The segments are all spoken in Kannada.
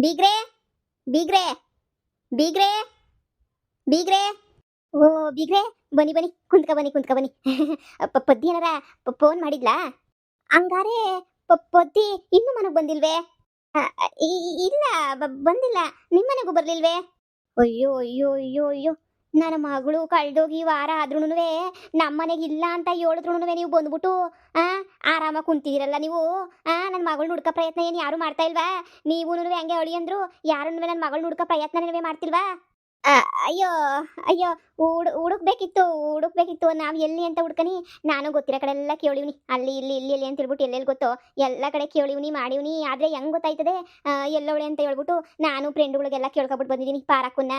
ಬೀಗ್ರೆ ಬೀಗ್ರೆ ಬೀಗ್ರೆ ಬೀಗ್ರೆ. ಓ, ಬೀಗ್ರೆ, ಬನ್ನಿ ಬನ್ನಿ, ಕುಂತ್ಕ ಬನ್ನಿ ಕುಂತ್ಕ, ಬನ್ನಿ. ಪದ್ದಿ ಏನಾರ ಫೋನ್ ಮಾಡಿದ್ಲಾ? ಹಂಗಾರೆ ಪದ್ದಿ ಇನ್ನೂ ಮನೆಗೆ ಬಂದಿಲ್ವೇ? ಇಲ್ಲ ಬಂದಿಲ್ಲ. ನಿಮ್ಮ ಮನೆಗೂ ಬರ್ಲಿಲ್ವೇ? ಅಯ್ಯೋ ಅಯ್ಯೋ ಅಯ್ಯೋ ಅಯ್ಯೋ. ನನ್ನ ಮಗಳು ಕಳ್ದೋಗಿ ವಾರ ಆದ್ರೂ ನಮ್ಮ ಮನೆಗೆ ಇಲ್ಲ ಅಂತ ಹೇಳಿದ್ರು ನೀವು ಬಂದ್ಬಿಟ್ಟು, ಆ? ಆರಾಮಾಗಿ ಕುಂತಿದ್ದೀರಲ್ಲ ನೀವು? ಆ? ನನ್ನ ಮಗಳು ಹುಡ್ಕೋ ಪ್ರಯತ್ನ ಏನು ಯಾರು ಮಾಡ್ತಾ ಇಲ್ವಾ? ನೀವು ಹಂಗೆ ಅಳಿ ಅಂದ್ರು ಯಾರು ನನ್ನ ಮಗಳು ಹುಡ್ಕೋ ಪ್ರಯತ್ನ ನೀವೇ ಮಾಡ್ತಿಲ್ವಾ? ಅಯ್ಯೋ ಅಯ್ಯೋ ಹುಡ್ ಹುಡುಕ್ಬೇಕಿತ್ತು ಹುಡುಕ್ಬೇಕಿತ್ತು ನಾವು ಎಲ್ಲಿ ಅಂತ ಹುಡ್ಕನಿ? ನಾನು ಗೊತ್ತಿರೋ ಕಡೆ ಎಲ್ಲ ಕೇಳಿವ್ನಿ. ಅಲ್ಲಿ, ಇಲ್ಲಿ ಇಲ್ಲಿ ಇಲ್ಲಿ ಅಂತ ಹೇಳ್ಬಿಟ್ಟು ಎಲ್ಲೆಲ್ಲಿ ಗೊತ್ತೋ? ಎಲ್ಲ ಕಡೆ ಕೇಳಿವ್ನಿ, ಮಾಡಿವ್ನಿ. ಆದರೆ ಹೆಂಗ್ ಗೊತ್ತಾಯ್ತದೆ? ಎಲ್ಲೋಳೆ ಅಂತ ಹೇಳ್ಬಿಟ್ಟು ನಾನು ಫ್ರೆಂಡ್ಗಳಿಗೆಲ್ಲ ಕೇಳ್ಕೊಬಿಟ್ಟು ಬಂದಿದ್ದೀನಿ. ಪಾರಕ್ಕನ್ನ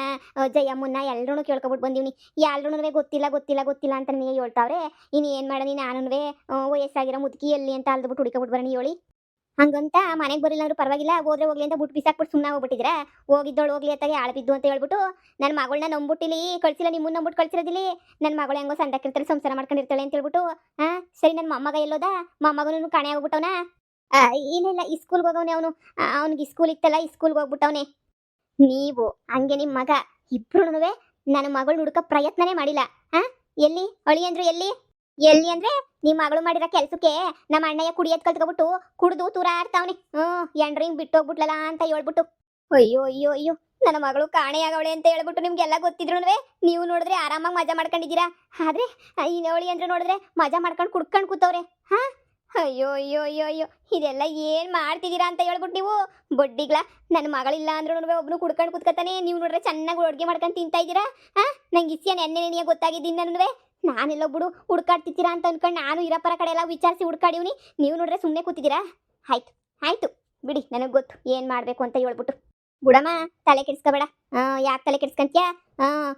ಜಯಮ್ಮನ್ನ ಎಲ್ಲರೂ ಕೇಳ್ಕೊಬಿಟ್ಟು ಬಂದಿವ್ನಿ. ಎಲ್ರೂ ಗೊತ್ತಿಲ್ಲ ಗೊತ್ತಿಲ್ಲ ಗೊತ್ತಿಲ್ಲ ಅಂತ ನೀ ಹೇಳ್ತಾವ್ರೆ? ಇನ್ನು ಏನು ಮಾಡನಿ ನಾನು ವಯಸ್ಸಾಗಿರೋ ಮುದುಕಿ ಎಲ್ಲಿ ಅಂತ ಅಲ್ದ್ಬಿಟ್ಟು ಹುಡುಕಬಿಟ್ಟು ಬರೋಣ ಹೇಳಿ. ಹಂಗಂತ ಮನೆಗೆ ಬರಲಿಲ್ಲ ಅಂದ್ರೆ ಪರವಾಗಿಲ್ಲ, ಹೋದ್ರೆ ಹೋಗ್ಲಿ ಅಂತ ಬಿಟ್ಟು ಬಿಸಾಕ್ಬಿಟ್ಟು ಸುಮ್ಮನೆ ಹೋಗ್ಬಿಟ್ಟಿದ್ರ ಹೋಗಿದ್ದೋಳು ಹೋಗ್ಲಿ ಅತ್ತಾಗೆ ಆಳ್ಬಿದ್ದು ಅಂತ ಹೇಳ್ಬಿಟ್ಟು ನನ್ನ ಮಗಳನ್ನ ನಂಬಿಟ್ಟಿಲಿ ಕಳ್ಸಿಲ್ಲ, ನಿಮ್ಮನ್ನ ನಂಬಿಟ್ಟು ಕಳ್ಸಿರೋದಿಲ್ಲ ನನ್ನ ಮಗಳು ಹೆಂಗೋ ಸಂದಕ್ಕಿರ್ತಾರೆ ಸಂಸಾರ ಮಾಡ್ಕೊಂಡಿರ್ತಾಳೆ ಅಂತ ಹೇಳ್ಬಿಟ್ಟು ಹಾ ಸರಿ ನನ್ನ ಮೊಮ್ಮಗ ಎಲ್ಲೋದ? ಮೊಮ್ಮಗನು ಕಾಣೆ ಆಗ್ಬಿಟ್ಟವನ? ಇಲ್ಲ ಇಲ್ಲ ಸ್ಕೂಲ್ಗೆ ಹೋಗವನೆ ಅವನು. ಅವ್ನಿಗೆ ಸ್ಕೂಲ್ ಇತ್ತಲ್ಲ, ಈ ಸ್ಕೂಲ್ಗೆ ಹೋಗ್ಬಿಟ್ಟವನೆ. ನೀವು, ಹಂಗೆ ನಿಮ್ಮ ಮಗ ಇಬ್ರು ನನ್ನ ಮಗಳು ಹುಡುಕ ಪ್ರಯತ್ನನೇ ಮಾಡಿಲ್ಲ. ಹಾ ಎಲ್ಲಿ? ಅಳಿ ಅಂದ್ರು ಎಲ್ಲಿ? ಎಲ್ಲಿ ಅಂದ್ರೆ ನಿಮ್ಮ ಮಗಳು ಮಾಡಿರೋ ಕೆಲ್ಸಕ್ಕೆ ನಮ್ಮ ಅಣ್ಣಯ್ಯ ಕುಡಿಯೋದ್ ಕಲ್ತ್ಕೊಬಿಟ್ಟು ಕುಡ್ದು ತೂರಾಡ್ತಾವ್ನಿ. ಹ್ಮ್ ಎಂಡ್ರಿಂಗ್ ಬಿಟ್ಟು ಹೋಗ್ಬಿಟ್ಲಲ್ಲ ಅಂತ ಹೇಳ್ಬಿಟ್ಟು. ಅಯ್ಯೋ ಅಯ್ಯೋ ಅಯ್ಯೋ, ನನ್ನ ಮಗಳು ಕಾಣೆಯಾಗವಳೆ ಅಂತ ಹೇಳ್ಬಿಟ್ಟು ನಿಮ್ಗೆಲ್ಲ ಗೊತ್ತಿದ್ರು ನೀವು ನೋಡಿದ್ರೆ ಆರಾಮಾಗಿ ಮಜಾ ಮಾಡ್ಕೊಂಡಿದ್ದೀರಾ? ಆದ್ರೆ ಇನ್ನವಳಿ ಅಂದ್ರೆ ನೋಡಿದ್ರೆ ಮಜಾ ಮಾಡ್ಕೊಂಡು ಕುಡ್ಕೊಂಡು ಕೂತವ್ರೆ. ಹಾ? ಅಯ್ಯೋ ಅಯ್ಯೋ ಅಯ್ಯೋ ಅಯ್ಯೋ, ಇದೆಲ್ಲ ಏನ್ ಮಾಡ್ತಿದ್ದೀರಾ ಅಂತ ಹೇಳ್ಬಿಟ್ಟು ನೀವು? ಬೊಡ್ಡಿಗ್ಲ ನನ್ನ ಮಗಳಿಲ್ಲ ಅಂದ್ರೂ ಒಬ್ನು ಕುಡ್ಕೊಂಡು ಕುತ್ಕತಾನೆ ನೀವು ನೋಡ್ರೆ ಚೆನ್ನಾಗಿ ಅಡುಗೆ ಮಾಡ್ಕೊಂಡು ತಿಂತಾ ಇದ್ದೀರಾ? ಹಾ ನಂಗೆ ಇಸ್ಯ ನೆನ್ನೆ ನೆನೆಯ ಗೊತ್ತಾಗಿದ್ದೀನಿ ನಾನು ನಾನೆಲ್ಲ ಬಿಡು ಹುಡ್ಕಾಡ್ತಿದ್ದೀರಾ ಅಂತ ಅನ್ಕೊಂಡು ನಾನು ಇರಪ್ಪರ ಕಡೆ ಎಲ್ಲ ವಿಚಾರಿಸಿ ಹುಡ್ಕಾಡಿವ್ನಿ. ನೀವು ನೋಡ್ರೆ ಸುಮ್ಮನೆ ಕೂತಿದ್ದೀರಾ? ಆಯ್ತು ಆಯ್ತು. ಬಿಡಿ, ನನಗೆ ಗೊತ್ತು. ಏನು ಮಾಡಬೇಕು ಅಂತ ಹೇಳ್ಬಿಟ್ಟು. ಬುಡಮ್ಮ, ತಲೆ ಕೆಡಿಸ್ಕೋಬೇಡ. ಆ, ಯಾಕೆ ತಲೆ ಕೆಡಿಸ್ಕಂತ್ಯಾ?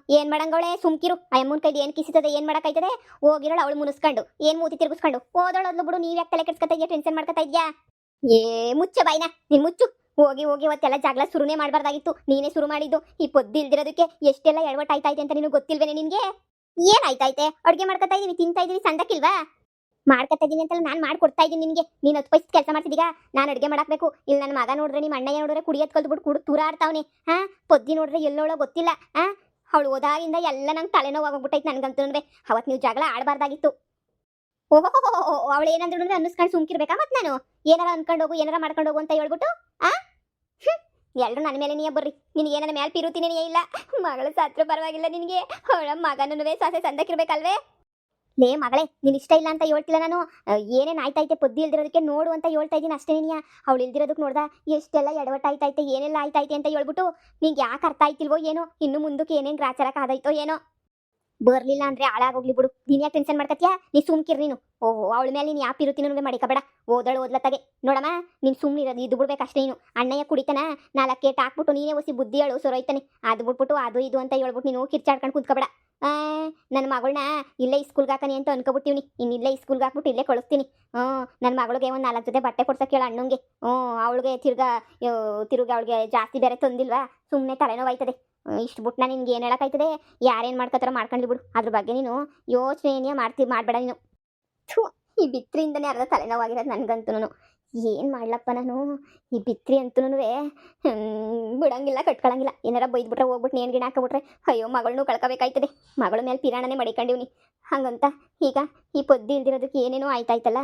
ಏನ್ ಮಾಡಂಗವಳೆ? ಸುಮ್ಕಿರು. ಅಮ್ಮನ ಕೈಲಿ ಏನು ಕಿಸಿತದೆ, ಏನು ಮಾಡೋಕ್ಕಾಯ್ತದೆ? ಹೋಗಿರೋಳು ಅವಳು ಮುನಿಸ್ಕೊಂಡು. ಏನು ಮೂತಿ ತಿರುಗಿಸ್ಕೊಂಡು? ಓದೋಳದ್ಲು ಬಿಡು, ನೀವು ಯಾಕೆ ತಲೆ ಕೆಡಿಸ್ಕೊತಾ ಇದೆಯಾ ಟೆನ್ಷನ್ ಮಾಡ್ಕೊತಾ ಇದೆಯಾ? ಏ, ಮುಚ್ಚ ಬಾಯ್ನ, ನೀನ್ ಮುಚ್ಚು. ಹೋಗಿ ಹೋಗಿ ಅವತ್ತೆಲ್ಲ ಜಗಳ ಶುರುನೇ ಮಾಡಬಾರ್ದಾಗಿತ್ತು. ನೀನೇ ಶುರು ಮಾಡಿದ್ದು. ಈ ಪೊದ್ದು ಇಲ್ದಿರೋದಕ್ಕೆ ಎಷ್ಟೆಲ್ಲ ಇದೆ ಅಂತ ನಿನಗೆ ಗೊತ್ತಿಲ್ವೇನೆ ನಿನಗೆ? ಏನಾಯ್ತೈತೆ ಅಡುಗೆ ಮಾಡ್ಕೊತಾ ಇದೀವಿ ತಿಂತಾ ಇದೀವಿ ಸಂದಕ್ಕಿಲ್ವಾ? ಮಾಡ್ಕೊತಾ ಇದೀನಿ ಅಂತ ನಾನು ಮಾಡ್ಕೊಡ್ತಾ ಇದೀನಿ ನಿನಗೆ. ನೀನು ಹತ್ತು ಪೈಸೆ ಕೆಲಸ ಮಾಡ್ತಿದೀಗ, ನಾನು ಅಡುಗೆ ಮಾಡಾಕ್ಬೇಕು. ಇಲ್ಲಿ ನನ್ನ ಮಗ ನೋಡ್ರೆ ನಿಮ್ಮ ಅಣ್ಣಯ್ಯ ನೋಡ್ರೆ ಕುಡಿಯೋದು ಕಲ್ತ್ಬಿಟ್ಟು ಕುಡು ತೂರಾಡ್ತಾವನೆ ಹಾ? ಪೊದ್ದಿ ನೋಡ್ರೆ ಎಲ್ಲೋಳ ಗೊತ್ತಿಲ್ಲ. ಹಾ? ಅವಳು ಓದಾಗಿಂದ ಎಲ್ಲ ನಂಗೆ ತಲೆನೋವು ಆಗೋಗ್ಬಿಟ್ಟೈತೆ ನನಗಂತೂ ಅವತ್ತು ನೀವು ಜಗಳ ಆಡಬಾರ್ದಾಗಿತ್ತು. ಓಹೋ ಅವಳು ಏನಂದ್ರು ಅಂದ್ರೆ ಅನ್ನಿಸ್ಕೊಂಡು ಸುಮ್ಕಿರ್ಬೇಕಾ ಮತ್ತೆ ನಾನು? ಏನಾರ ಅನ್ಕೊಂಡು ಹೋಗು, ಏನಾರ ಮಾಡ್ಕೊಂಡು ಹೋಗು ಅಂತ ಹೇಳ್ಬಿಟ್ಟು, ಆ? ಎಲ್ಲರೂ ನನ್ನ ಮೇಲೆ ನೀಯ ಬರ್ರಿ. ನಿನಗೆ ನನ್ನ ಮೇಲೆ ಪಿರುತೀನಿ ಇಲ್ಲ? ಮಗಳು ಸತ್ರ ಪರವಾಗಿಲ್ಲ ನಿನಗೆ. ಅವಳ ಮಗನೂ ಸೊಸೆ ಸಂದಕ್ಕಿರ್ಬೇಕಲ್ವೇ? ಲೇ ಮಗಳೇ, ನೀನ್ ಇಷ್ಟ ಇಲ್ಲ ಅಂತ ಹೇಳ್ತಿಲ್ಲ ನಾನು. ಏನೇನು ಆಯ್ತಾಯ್ತೆ ಪೊದ್ದಿ ಇಲ್ದಿರೋದಕ್ಕೆ ನೋಡು ಅಂತ ಹೇಳ್ತಾ ಇದ್ದೀನಿ ಅಷ್ಟೇ ನೀನಿಯ. ಅವಳು ಇಲ್ದಿರೋದಕ್ಕೆ ನೋಡ್ದ, ಎಷ್ಟೆಲ್ಲ ಎಡವಟ್ಟಾಯ್ತಾಯ್ತೆ ಏನೆಲ್ಲ ಆಯ್ತಾಯ್ತೆ ಅಂತ ಹೇಳ್ಬಿಟ್ಟು ನಿಂಗೆ ಯಾಕೆ ಅರ್ಥ ಆಯ್ತಿಲ್ವೋ ಏನೋ, ಇನ್ನು ಮುಂದಕ್ಕೆ ಏನೇನು ಗ್ರಾಚಾರಕ್ಕೆ ಆದಾಯ್ತೋ ಏನೋ. ಬರ್ಲಿಲ್ಲ ಅಂದ್ರೆ ಹಾಳಾಗೋಗ್ಲಿ ಬಿಡು. ನೀನ್ ಯಾಕೆ ಟೆನ್ಷನ್ ಮಾಡ್ಕತ್ಯಾ? ನೀ ಸುಮ್ಕಿರ್ ನೀನು. ಓಹೋ, ಅವಳ ಮೇಲೆ ನೀನು ಯಾವ ಇರುತ್ತೀನಿ ಮಾಡಿಕಬೇಡ ಓದಳು ಓದ್ಲತ್ತಾಗೆ. ನೋಡಮ್ಮ, ನೀನು ಸುಮ್ಮನೆ ಇರೋದು, ಇದು ಬಿಡ್ಬೇಕಷ್ಟೇ ನೀನು. ಅಣ್ಣಯ್ಯ ಕುಡಿತಾನ, ನಾಲ್ಕು ಕೇಟ್ ಹಾಕ್ಬಿಟ್ಟು ನೀನೇ ಒಸಿ ಬುದ್ಧಿ ಹೇಳು, ಸೊರೈತಾನೆ. ಅದು ಬಿಟ್ಬಿಟ್ಟು ಅದು ಇದು ಅಂತ ಹೇಳ್ಬಿಟ್ಟು ನೀನು ಕಿರ್ಚಾಡ್ಕೊಂಡು ಕುತ್ಕೋಬೇಡ. ನನ್ನ ಮಗಳನ್ನ ಇಲ್ಲೇ ಸ್ಕೂಲ್ಗೆ ಹಾಕನಿ ಅಂತ ಅನ್ಕೊಬಿಟ್ಟಿವ್ನಿ. ಇನ್ನು ಇಲ್ಲೇ ಸ್ಕೂಲ್ಗೆ ಹಾಕ್ಬಿಟ್ಟು ಇಲ್ಲೇ ಕಳಿಸ್ತೀನಿ. ಹ್ಞೂ ನನ್ನ ಮಗಳಿಗೆ ಒಂದು ನಾಲ್ಕು ಜೊತೆ ಬಟ್ಟೆ ಕೊಡ್ಸಕ್ಕೆ ಹೇಳ ಅಣ್ಣಂಗೆ. ಹ್ಞೂ, ಅವಳಿಗೆ ತಿರ್ಗಾ ತಿರುಗಿ ಅವಳಿಗೆ ಜಾಸ್ತಿ ಬೇರೆ ತಂದಿಲ್ವಾ? ಸುಮ್ಮನೆ ತಲೆನೋವು ಆಯ್ತದೆ. ಇಷ್ಟು ಬಿಟ್ಟು ನಾನು ನಿನ್ಗೆ ಏನು ಹೇಳೋಕ್ಕಾಯ್ತದೆ? ಯಾರೇನು ಮಾಡ್ಕೋತಾರೋ ಮಾಡ್ಕೊಂಡ್ಲಿ ಬಿಡು ಅದ್ರ ಬಗ್ಗೆ ನೀನು ಯೋಚನೆ ಮಾಡ್ತಿ ಮಾಡಬೇಡ ನೀನು. ಥೂ, ಈ ಬಿತ್ರಿಯಿಂದನೇ ಅರ್ಧ ತಲೆನೋವಾಗಿರೋದು ನನಗಂತೂ ಏನು ಮಾಡ್ಲಪ್ಪ ನಾನು? ಈ ಬಿತ್ರಿ ಅಂತೂ ಬಿಡಂಗಿಲ್ಲ ಕಟ್ಕೊಳ್ಳಂಗಿಲ್ಲ ಏನಾರ ಬೈದ್ಬಿಟ್ರೆ ಹೋಗ್ಬಿಟ್ಟು ನೇಣು ಗಿಣ ಹಾಕ್ಬಿಟ್ರೆ. ಅಯ್ಯೋ ಮಗಳನ್ನೂ ಕಳ್ಕೊಬೇಕಾಯ್ತದೆ. ಮಗಳ ಮೇಲೆ ಪಿರಾಣನೇ ಮಡಿಕೊಂಡಿವ್ನಿ. ಹಂಗಂತ ಈಗ ಈ ಪೊದ್ದಿ ಇಲ್ದಿರೋದಕ್ಕೆ ಏನೇನೋ ಆಯ್ತಾಯ್ತಲ್ಲ?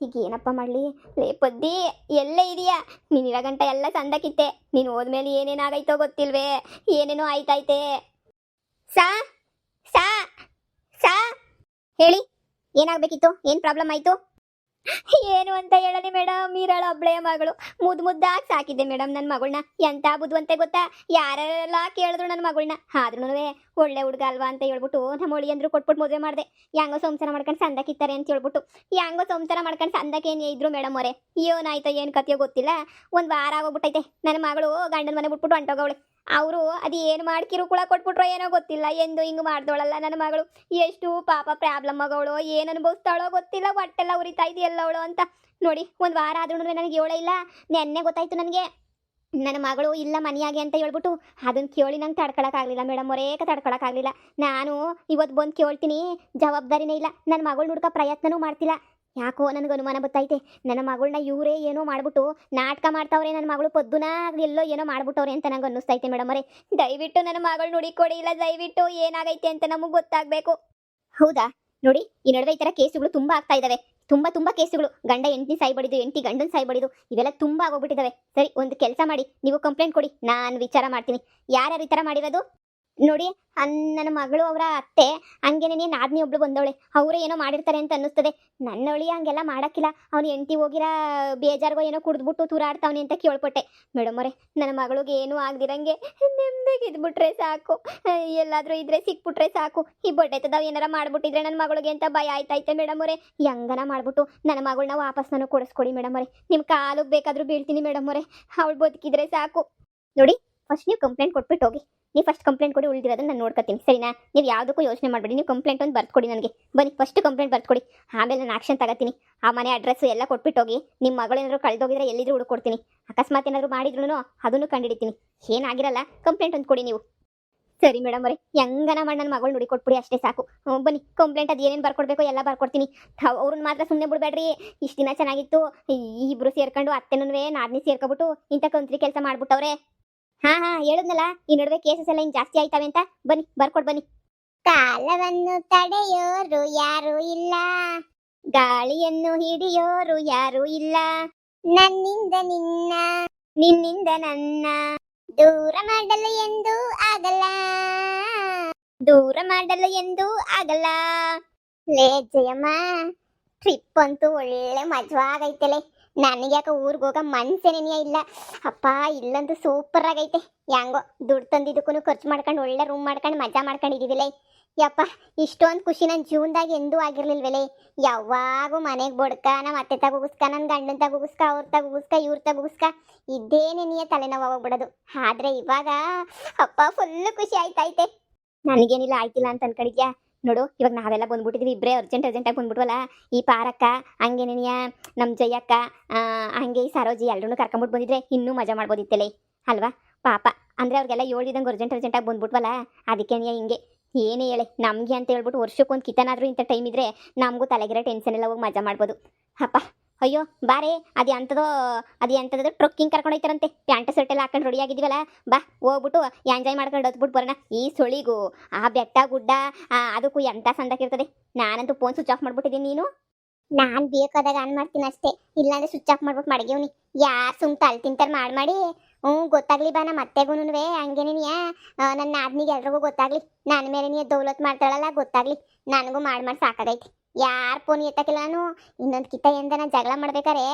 ಈಗ ಏನಪ್ಪ ಮಾಡಲಿ? ಲೇ ಪದ್ದಿ ಎಲ್ಲೇ ಇದೆಯಾ? ನೀನು ಇರೋ ಗಂಟ ಎಲ್ಲ ಸಂದಕ್ಕಿತ್ತೆ ನೀನು ಹೋದ್ಮೇಲೆ ಏನೇನಾಗೈತೋ ಗೊತ್ತಿಲ್ವೇ? ಏನೇನೋ ಆಯ್ತಾಯ್ತೆ? ಸಾ ಸಾ ಸಾ. ಹೇಳಿ, ಏನಾಗಬೇಕಿತ್ತು? ಏನು ಪ್ರಾಬ್ಲಮ್ ಆಯಿತು? ಏನು ಅಂತ ಹೇಳಲಿ ಮೇಡಮ್? ಮೀರಾಳ ಒಬ್ಳೆಯ ಮಗಳು. ಮುದ್ದು ಮುದ್ದಾಗಿ ಸಾಕಿದ್ದೆ ಮೇಡಮ್ ನನ್ನ ಮಗಳನ್ನ ಎಂತ ಬುದ್ಧವಂತೆ ಗೊತ್ತಾ? ಯಾರೆಲ್ಲ ಕೇಳಿದ್ರು ನನ್ನ ಮಗಳನ್ನ ಆದ್ರೂ ಒಳ್ಳೆ ಹುಡುಗ ಅಲ್ವಾ ಅಂತ ಹೇಳ್ಬಿಟ್ಟು ನಮ್ಮ ಒಳಿ ಅಂದ್ರು ಕೊಟ್ಬಿಟ್ಟು ಮದುವೆ ಮಾಡಿದೆ. ಹೆಂಗೋ ಸಂಸಾರ ಮಾಡ್ಕೊಂಡು ಸಂದಕ್ಕಿತ್ತಾರೆ ಅಂತ ಹೇಳ್ಬಿಟ್ಟು. ಹೆಂಗೋ ಸಂಸಾರ ಮಾಡ್ಕೊಂಡು ಸಂದಕ್ಕೆ ಏನು ಇದ್ರು ಮೇಡಮ್ ಅವರೇ? ಏನಾಯ್ತೋ ಏನು ಕಥೆಯೋ ಗೊತ್ತಿಲ್ಲ. ಒಂದು ವಾರ ಆಗೋಗ್ಬಿಟ್ಟೈತೆ. ನನ್ನ ಮಗಳು ಗಂಡನ ಮನೆ ಬಿಟ್ಬಿಟ್ಟು ಹೊಂಟೋಗವಳೆ. ಅವರು ಅದು ಏನು ಮಾಡಿ ಕಿರುಕುಳ ಕೊಟ್ಬಿಟ್ರೋ ಏನೋ ಗೊತ್ತಿಲ್ಲ, ಎಂದು ಹಿಂಗೆ ಮಾಡ್ದೋಳಲ್ಲ ನನ್ನ ಮಗಳು. ಎಷ್ಟು ಪಾಪ ಪ್ರಾಬ್ಲಮ್ ಆಗವಳು ಏನು ಅನುಭವಿಸ್ತಾಳೋ ಗೊತ್ತಿಲ್ಲ, ಹೊಟ್ಟೆಲ್ಲ ಉರಿತಾ ಇದೆಯಲ್ಲ ಅವಳು ಅಂತ. ನೋಡಿ, ಒಂದು ವಾರ ಆದ್ರೂ ನನಗೆ ಹೇಳೇ ಇಲ್ಲ, ನೆನ್ನೆ ಗೊತ್ತಾಯ್ತು ನನಗೆ. ನನ್ನ ಮಗಳು ಇಲ್ಲ ಮನೆಯಾಗೆ ಅಂತ ಹೇಳ್ಬಿಟ್ಟು ಅದನ್ನ ಕೇಳಿ ನಂಗೆ ತಡ್ಕೊಳಕ್ಕಾಗಲಿಲ್ಲ ಮೇಡಮ್ ಒರೇಕ ತಡ್ಕೊಳಕ್ಕಾಗಲಿಲ್ಲ ನಾನು ಇವತ್ತು ಬಂದು ಕೇಳ್ತೀನಿ, ಜವಾಬ್ದಾರಿನೇ ಇಲ್ಲ. ನನ್ನ ಮಗಳು ಹುಡ್ಕೋ ಪ್ರಯತ್ನನೂ ಮಾಡ್ತಿಲ್ಲ. ಯಾಕೋ ನನಗೆ ಅನುಮಾನ ಬತ್ತೈತೆ. ನನ್ನ ಮಗಳನ್ನ ಇವರೇ ಏನೋ ಮಾಡ್ಬಿಟ್ಟು ನಾಟಕ ಮಾಡ್ತಾವ್ರೆ ನನ್ನ ಮಗಳು ಪದ್ದುನ ಎಲ್ಲೋ ಏನೋ ಮಾಡ್ಬಿಟ್ಟವ್ರೆ ಅಂತ ನಂಗೆ ಅನ್ನಿಸ್ತೈತೆ ಮೇಡಮ್ ಅವರೇ. ದಯವಿಟ್ಟು ನನ್ನ ಮಗಳು ನುಡಿಕೊಡಿ ಇಲ್ಲ ದಯವಿಟ್ಟು ಏನಾಗೈತೆ ಅಂತ ನಮಗೆ ಗೊತ್ತಾಗಬೇಕು. ಹೌದಾ? ನೋಡಿ, ಈ ನಡುವೆ ಈ ಥರ ಕೇಸುಗಳು ತುಂಬ ಆಗ್ತಾ ಇದ್ದಾವೆ ತುಂಬ ತುಂಬ ಕೇಸುಗಳು. ಗಂಡ ಎಂಟಿನ ಸಾಯಿ ಬಡಿದು ಎಂಟಿ ಗಂಡನ ಸಾಯ್ಬಡಿದು ಇವೆಲ್ಲ ತುಂಬ ಆಗೋಗ್ಬಿಟ್ಟಿದ್ದಾವೆ ಸರಿ, ಒಂದು ಕೆಲಸ ಮಾಡಿ, ನೀವು ಕಂಪ್ಲೇಂಟ್ ಕೊಡಿ, ನಾನು ವಿಚಾರ ಮಾಡ್ತೀನಿ. ಯಾರ್ಯಾರು ಈ ಥರ ಮಾಡಿರೋದು? ನೋಡಿ ನನ್ನ ಮಗಳು ಅವರ ಅತ್ತೆ, ಹಂಗೇನೆ ನಾದ್ನಿ ಒಬ್ಳು ಬಂದವಳೆ, ಅವರೇ ಏನೋ ಮಾಡಿರ್ತಾರೆ ಅಂತ ಅನ್ನಿಸ್ತದೆ. ನನ್ನ ಒಳಿ ಹಂಗೆಲ್ಲ ಮಾಡಕ್ಕಿಲ್ಲ. ಅವ್ನು ಎಂಟಿ ಹೋಗಿರ ಬೇಜಾರ್ಗೋ ಏನೋ ಕುಡಿದ್ಬಿಟ್ಟು ತೂರಾಡ್ತಾವನೆ ಅಂತ ಕೇಳ್ಪಟ್ಟೆ. ಮೇಡಮ್ ಅವರೇ, ನನ್ನ ಮಗಳಿಗೆ ಏನೂ ಆಗ್ದಿರಂಗೆ ನೆಮ್ಮದಿಗೆ ಇದ್ಬಿಟ್ರೆ ಸಾಕು. ಎಲ್ಲಾದ್ರೂ ಇದ್ರೆ ಸಿಕ್ಬಿಟ್ರೆ ಸಾಕು. ಈ ಬೊಡ್ಡೆತದವ್ ಏನಾರ ಮಾಡ್ಬಿಟ್ಟಿದ್ರೆ ನನ್ನ ಮಗಳಿಗೆ ಅಂತ ಭಯ ಆಯ್ತಾಯ್ತೆ ಮೇಡಮ್ ಅವರೇ. ಹೆಂಗನ ಮಾಡ್ಬಿಟ್ಟು ನನ್ನ ಮಗಳನ್ನ ವಾಪಸ್ ನಾನು ಕೊಡಿಸ್ಕೊಡಿ ಮೇಡಮ್ ಅವರೇ. ನಿಮ್ಮ ಕಾಲಿಗೆ ಬೇಕಾದ್ರೂ ಬೀಳ್ತೀನಿ ಮೇಡಮ್ ಅವರೇ. ಅವಳು ಬದುಕಿದ್ರೆ ಸಾಕು. ನೋಡಿ ಫಸ್ಟ್ ನೀವು ಕಂಪ್ಲೇಂಟ್ ಕೊಟ್ಬಿಟ್ಟು ಹೋಗಿ. ನೀವು ಫಸ್ಟ್ ಕಂಪ್ಲೇಂಟ್ ಕೊಡಿ, ಉಳಿದಿರೋದನ್ನ ನಾನು ನೋಡ್ಕೊತೀನಿ. ಸರಿನಾ? ನೀವು ಯಾವುದಕ್ಕೂ ಯೋಚನೆ ಮಾಡಬೇಡಿ. ನೀವು ಕಂಪ್ಲೇಂಟ್ ಒಂದು ಬರ್ತ್ಕೊಡಿ ನನಗೆ. ಬನ್ನಿ ಫಸ್ಟ್ ಕಂಪ್ಲೇಂಟ್ ಬರ್ತ್ಕೊಡಿ ಆಮೇಲೆ ನಾನು ಆಕ್ಷನ್ ತಗೋತೀನಿ. ಆ ಮನೆ ಅಡ್ರೆಸ್ ಎಲ್ಲ ಕೊಟ್ಬಿಟ್ಟು ಹೋಗಿ. ನಿಮ್ಮ ಮಗಳೇನಾದ್ರು ಕಳೆದೋಗಿದ್ರೆ ಎಲ್ಲಿದ್ರು ಹುಡುಕೊಡ್ತೀನಿ. ಅಕಸ್ಮಾತ್ ಏನಾದರೂ ಮಾಡಿದ್ರು ಅದನ್ನು ಕಂಡುಹಿಡಿತೀನಿ ಏನಾಗಿರಲ್ಲ ಕಂಪ್ಲೇಂಟ್ ಒಂದು ಕೊಡಿ ನೀವು. ಸರಿ ಮೇಡಮ್ ಅವರೇ, ಹೆಂಗನ ಮಾಡಿ ನನ್ನ ಮಗಳು ನುಡಿ ಕೊಟ್ಬಿಡಿ ಅಷ್ಟೇ ಸಾಕು. ಬನ್ನಿ ಕಂಪ್ಲೇಂಟ್ ಅದು ಏನೇನು ಬರ್ಕೊಡ್ಬೇಕು ಎಲ್ಲ ಬರ್ಕೊಡ್ತೀನಿ. ಅವ್ರನ್ನ ಮಾತ್ರ ಸುಮ್ಮನೆ ಬಿಡಬೇಡ್ರಿ. ಇಷ್ಟು ದಿನ ಚೆನ್ನಾಗಿತ್ತು. ಈ ಇಬ್ರು ಸೇರ್ಕೊಂಡು ಅತ್ತೆನೂ ನಾದ್ನಿ ಸೇರ್ಕೊಬಿಟ್ಟು ಇಂಥ ಕಂತ್ರಿ ಕೆಲಸ ಮಾಡ್ಬಿಟ್ಟವ್ರೆ. ಹಾ ಹಾ, ಹೇಳುದ್ನಲ್ಲ, ಈ ನಡುವೆ ಕೇಸಸ್ ಎಲ್ಲ ಹಿಂಗ್ ಜಾಸ್ತಿ ಆಯ್ತವೆ ಅಂತ. ಬನ್ನಿ, ಬರ್ಕೊಡ್, ಬನ್ನಿ. ಕಾಲವನ್ನು ತಡೆಯೋರು ಯಾರು ಇಲ್ಲ. ಗಾಳಿಯನ್ನು ಹಿಡಿಯೋರು ಯಾರು ಇಲ್ಲ. ನನ್ನಿಂದ ನಿನ್ನ, ನಿನ್ನಿಂದ ನನ್ನ. ದೂರ ಮಾಡಲು ಎಂದು ಆಗಲ್ಲ. ದೂರ ಮಾಡಲು ಎಂದು ಆಗಲ್ಲ. ಲೇ, ಜಯಮ್ಮ ಟ್ರಿಪ್ ಅಂತೂ ಒಳ್ಳೆ ಮಜವಾಗೈತಲೆ ನನಗೆ ಯಾಕೆ ಊರಿಗೆ ಹೋಗೋ ಮನ್ಸೇನೇ ಇಲ್ಲ. ಅಪ್ಪ, ಇಲ್ಲಂತೂ ಸೂಪರ್ ಆಗೈತೆ. ಹೆಂಗೋ, ದುಡ್ಡು ತಂದಿದ್ದಕ್ಕೂ ಖರ್ಚು ಮಾಡ್ಕೊಂಡು, ಒಳ್ಳೆ ರೂಮ್ ಮಾಡ್ಕೊಂಡು, ಮಜಾ ಮಾಡ್ಕೊಂಡಿದ್ದೀವಿಲೆ ಯಪ್ಪ, ಇಷ್ಟೊಂದು ಖುಷಿ ನನ್ನ ಜೀವನದಾಗ ಎಂದೂ ಆಗಿರ್ಲಿಲ್ವೇಲೆ. ಯಾವಾಗೂ ಮನೆಗೆ ಬಡ್ಕ ನಮ್ಮ ಅತ್ತೆ ತಗುಗಿಸ್ಕ ನನ್ನ ಗಂಡನ ತಗುಗಿಸ್ಕ, ಅವ್ರ ತಗುಗಿಸ್ಕ, ಇವ್ರ ತಗುಗಿಸ್ಕ, ಇದ್ದೇನೆ ನೀ ತಲೆನೋವು ಹೋಗ್ಬಿಡೋದು ಆದ್ರೆ ಇವಾಗ, ಅಪ್ಪ ಫುಲ್ಲು ಖುಷಿ ಆಯ್ತೈತೆ ನನಗೇನಿಲ್ಲ, ಆಯ್ತಿಲ್ಲ ಅಂತ ಅನ್ಕೊಂಡಿದ್ಯಾ? ನೋಡು, ಇವಾಗ ನಾವೆಲ್ಲ ಬಂದ್ಬಿಟ್ಟಿದ್ವಿ ಇಬ್ಬರೇ ಅರ್ಜೆಂಟ್ ಅರ್ಜೆಂಟಾಗಿ ಬಂದ್ಬಿಟ್ವಲ್ಲ, ಈ ಪಾರಕ್ಕ ಹಂಗೇನೇನಿಯ ನಮ್ಮ ಜಯಕ್ಕ ಹಂಗೆ ಈ ಸರೋಜಿ ಎಲ್ಲರೂ ಕರ್ಕೊಂಬಿಟ್ಟು ಬಂದಿದ್ರೆ ಇನ್ನೂ ಮಜಾ ಮಾಡ್ಬೋದಿತ್ತಲೇ, ಅಲ್ವಾ? ಪಾಪ, ಅಂದರೆ ಅವ್ರಿಗೆಲ್ಲ ಹೇಳಿದಂಗೆ ಅರ್ಜೆಂಟ್ ಅರ್ಜೆಂಟಾಗಿ ಬಂದ್ಬಿಟ್ವಲ್ಲ, ಅದಕ್ಕೆ ಹಿಂಗೆ, ಏನೇ ಹೇಳಿ, ನಮಗೆ ಅಂತ ಹೇಳ್ಬಿಟ್ಟು ವರ್ಷಕ್ಕೊಂದು ಕಿತನಾದರೂ ಇಂಥ ಟೈಮ್ ಇದ್ರೆ ನಮಗೂ ತಲೆಗಿರೋ ಟೆನ್ಷನ್ ಎಲ್ಲ ಹೋಗಿ ಮಜಾ ಮಾಡ್ಬೋದು. ಅಪ್ಪ ಅಯ್ಯೋ, ಬಾರೆ, ಅದು ಎಂಥದೋ ಅದು ಎಂಥದ್ದು ಟ್ರಕ್ಕಿಂಗ್ ಕರ್ಕೊಂಡು ಹೋಯ್ತಾರಂತೆ ಪ್ಯಾಂಟ್, ಶರ್ಟ್ ಎಲ್ಲ ಹಾಕೊಂಡು ರೆಡಿ ಬಾ, ಹೋಗ್ಬಿಟ್ಟು ಎಂಜಾಯ್ ಮಾಡ್ಕೊಂಡು ಹೊತ್ಬಿಟ್ಟು ಬರೋಣ. ಈ ಸುಳಿಗೂ, ಆ ಬೆಟ್ಟ ಗುಡ್ಡ ಅದಕ್ಕೂ ಎಂಥ ಸಂದಕ್ಕಿರ್ತದೆ ನಾನಂತೂ ಫೋನ್ ಸ್ವಿಚ್ ಆಫ್ ಮಾಡ್ಬಿಟ್ಟಿದ್ದೀನಿ ನೀನು. ನಾನು ಬೇಕಾದಾಗ ಆನ್ ಮಾಡ್ತೀನಿ ಅಷ್ಟೇ. ಇಲ್ಲಾಂದ್ರೆ ಸ್ವಿಚ್ ಆಫ್ ಮಾಡ್ಬಿಟ್ಟು ಮಡಗಿವ್ನಿ. ಯಾರು ಸುಮ್ ತಲೆ ತಿಂತಾರೆ ಮಾಡಿ ಮಾಡಿ. ಹ್ಞೂ ಗೊತ್ತಾಗ್ಲಿ ಬಾ ನಮ್ಮ ಅತ್ತೆಗೂನುವೆ ಹಂಗೇನಿಯ ನನ್ನ ಆದ್ನಿಗೆ ಎಲ್ರಿಗೂ ಗೊತ್ತಾಗ್ಲಿ. ನನ್ನ ಮೇಲೆ ನೀ ದೌಲತ್ ಮಾಡ್ತಾಳಲ್ಲ, ಗೊತ್ತಾಗ್ಲಿ. ನನಗೂ ಮಾಡಿ ಮಾಡಿ ಸಾಕಾಗೈತಿ. ಯಾರು ಫೋನ್ ಎತ್ತಕ್ಕಿಲ್ಲ ನಾನು ಇನ್ನೊಂದು ಕಿತ್ತ ಎಂದನ ಜಗಳ ಮಾಡ್ಬೇಕಾರೆ?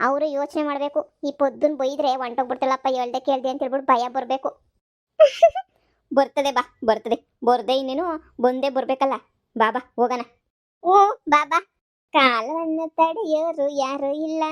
ಅವರು ಯೋಚನೆ ಮಾಡಬೇಕು. ಈ ಪೊದ್ದುನ್ ಬೈದ್ರೆ ಹೊಂಟೋಗ್ಬಿಡ್ತಲ್ಲಪ್ಪ ಹೇಳ್ದೆ ಕೇಳ್ದೆ ಅಂತ ಹೇಳ್ಬಿಟ್ಟು ಭಯ ಬರಬೇಕು. ಬರ್ತದೆ ಬಾ, ಬರ್ತದೆ. ಬರ್ದೆ ಇನ್ನೇನು, ಬಂದೇ ಬರ್ಬೇಕಲ್ಲ. ಬಾಬಾ ಹೋಗೋಣ. ಓ ಬಾಬಾ ಕಾಲವನ್ನು ತಡೆಯೋರು ಯಾರು ಇಲ್ಲ.